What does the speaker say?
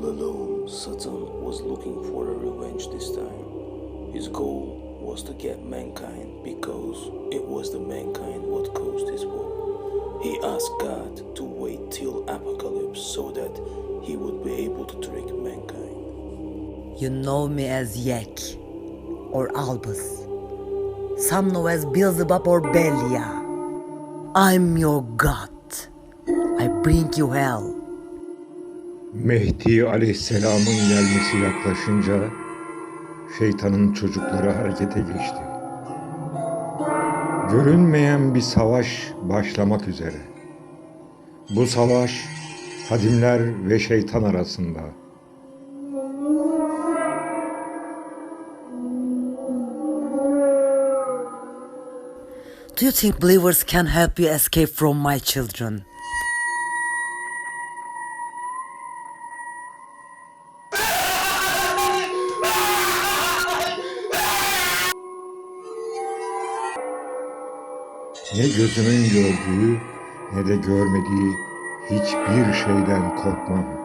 All alone, Satan was looking for a revenge this time. His goal was to get mankind because it was the mankind what caused his war. He asked God to wait till apocalypse so that he would be able to trick mankind. You know me as Yek or Albus. Some know as Beelzebub or Belia. I'm your god. I bring you hell. Mehdi aleyhisselamın gelmesi yaklaşınca şeytanın çocukları harekete geçti. Görünmeyen bir savaş başlamak üzere. Bu savaş hadimler ve şeytan arasında. Do you think believers can help you escape from my children? Ne gözümün gördüğü ne de görmediği hiçbir şeyden korkmam.